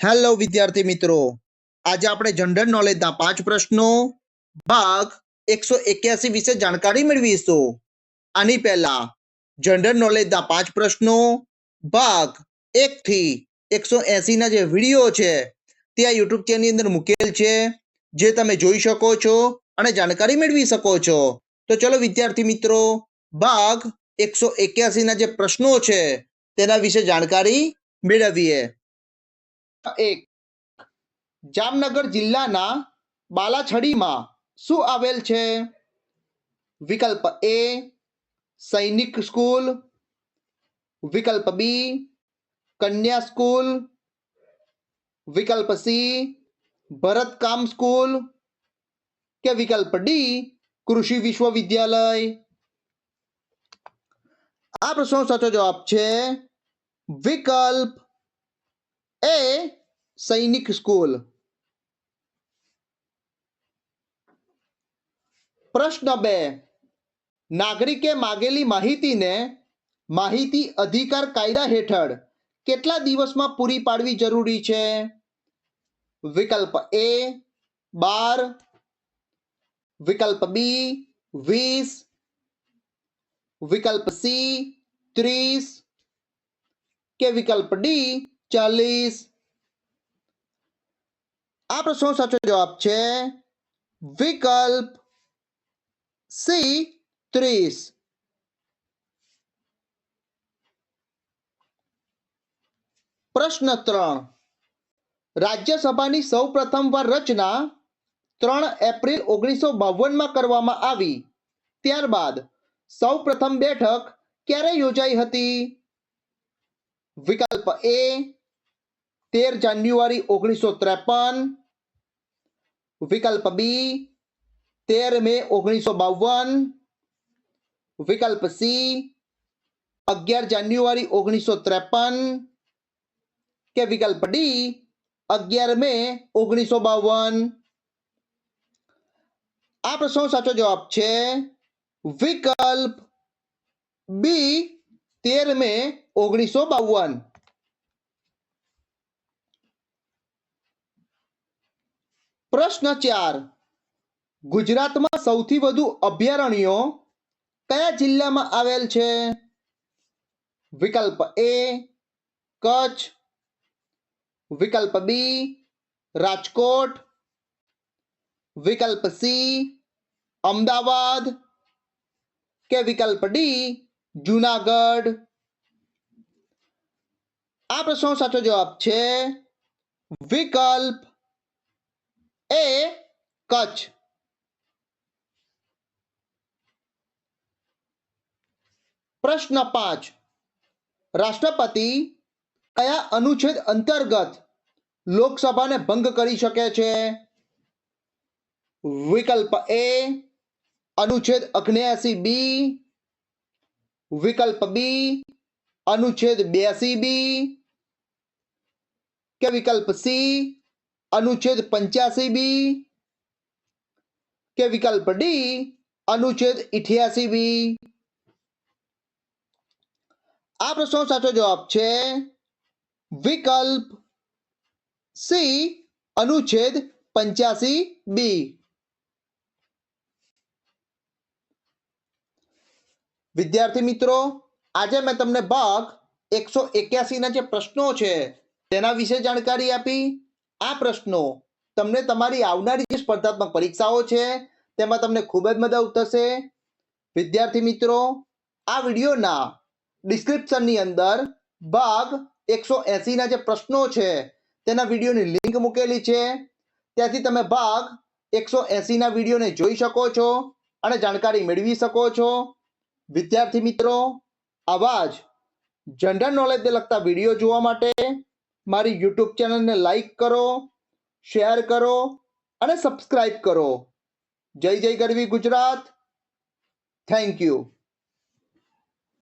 Hello વિદ્યાર્થી મિત્રો. આજે આપણે જનરલ નોલેજના પાંચ પ્રશ્નો, ભાગ એકસો એક્યાસી વિશે જાણકારી મેળવીશું. આની પહેલા જનરલ નોલેજના પાંચ પ્રશ્નો, ભાગ એકથી એકસો એસીના જે વીડિયો છે, તે આ યુટ્યુબ ચેનલની અંદર મૂકેલ છે, જે તમે જોઈ શકો છો અને જાણકારી મેળવી શકો છો. તો ચલો, વિદ્યાર્થી મિત્રો, ભાગ એકસો એક્યાસીના જે પ્રશ્નો છે, તેના વિશે જાણકારી મેળવીએ. એક. જામનગર જિલ્લાના બાલાછડીમાં શું આવેલ છે? વિકલ્પ એ, સૈનિક સ્કૂલ. વિકલ્પ બી, કન્યા સ્કૂલ. વિકલ્પ સી, ભરતકામ સ્કૂલ. કે વિકલ્પ ડી, કૃષિ વિશ્વવિદ્યાલય. આ પ્રશ્નો સાચો જવાબ છે વિકલ્પ એ સૈનિક સ્કૂલ પ્રશ્ન બે નાગરિકે માગેલી માહિતીને માહિતી અધિકાર કાયદા હેઠળ કેટલા દિવસમાં પૂરી પાડવી જરૂરી છે? વિકલ્પ એ બાર. વિકલ્પ બી વીસ. વિકલ્પ સી ત્રીસ. કે વિકલ્પ ડી ચાલીસ. આ પ્રશ્નો સાચો જવાબ છે વિકલ્પ સી ત્રીસ. પ્રશ્ન ત્રણ. રાજ્યસભાની સૌ પ્રથમવાર રચના ત્રણ એપ્રિલ ઓગણીસો બાવનમાં કરવામાં આવી. ત્યારબાદ સૌ પ્રથમ બેઠક ક્યારે યોજાઈ હતી? વિકલ્પ એ તેર જાન્યુઆરી ઓગણીસો ત્રેપન વિકલ્પ બી તેર મે ઓગણીસો બાવન વિકલ્પ સી અગિયાર જાન્યુઆરી ઓગણીસો ત્રેપન કે વિકલ્પ ડી અગિયાર મે ઓગણીસો બાવન આ પ્રશ્નો સાચો જવાબ છે વિકલ્પ બી તેર મે ઓગણીસો બાવન પ્રશ્ન ચાર. ગુજરાતમાં સૌથી વધુ અભયારણ્યો કયા જિલ્લામાં આવેલ છે? વિકલ્પ એ, કચ્છ. વિકલ્પ બી, રાજકોટ. વિકલ્પ સી, અમદાવાદ. કે વિકલ્પ ડી, જુનાગઢ. આ પ્રશ્નો સાચો જવાબ છે વિકલ્પ કચ્છ. પ્રશ્ન પાંચ. રાષ્ટ્રપતિ કયા અનુચ્છેદ અંતર્ગત લોકસભાને ભંગ કરી શકે છે? વિકલ્પ એ, અનુચ્છેદ અગ્નેસી બી. વિકલ્પ બી, અનુચ્છેદ બ્યાસી બી. કે વિકલ્પ સી, અનુચ્છેદ પંચ્યાસી બી. કે વિકલ્પ ડી, અનુચ્છેદ ઇઠ્યાસી બી. આ પ્રશ્નો સાચો જવાબ છે વિકલ્પ સી, અનુચ્છેદ પંચ્યાસી બી. વિદ્યાર્થી મિત્રો, આજે મેં તમને ભાગ એકસો એક્યાસી ના જે પ્રશ્નો છે તેના વિશે જાણકારી આપી. આ પ્રશ્નો તમને તમારી આવનારી જે સ્પર્ધાત્મક પરીક્ષાઓ છે, તેમાં તમને ખૂબ જ મદદ થશે વિદ્યાર્થી મિત્રો, આ વિડીયોના ડિસ્ક્રિપ્શનની અંદર ભાગ એકસો એસીના જે પ્રશ્નો છે, તેના વિડીયોની લિંક મૂકેલી છે. ત્યાંથી તમે ભાગ એકસો એસીના વિડીયોને જોઈ શકો છો અને જાણકારી મેળવી શકો છો. વિદ્યાર્થી મિત્રો, આવા જ જનરલ નોલેજને લગતા વીડિયો જોવા માટે મારી યુટ્યુબ ચેનલને લાઈક કરો. શેર કરો અને સબસ્ક્રાઇબ કરો. જય જય ગરવી ગુજરાત. Thank you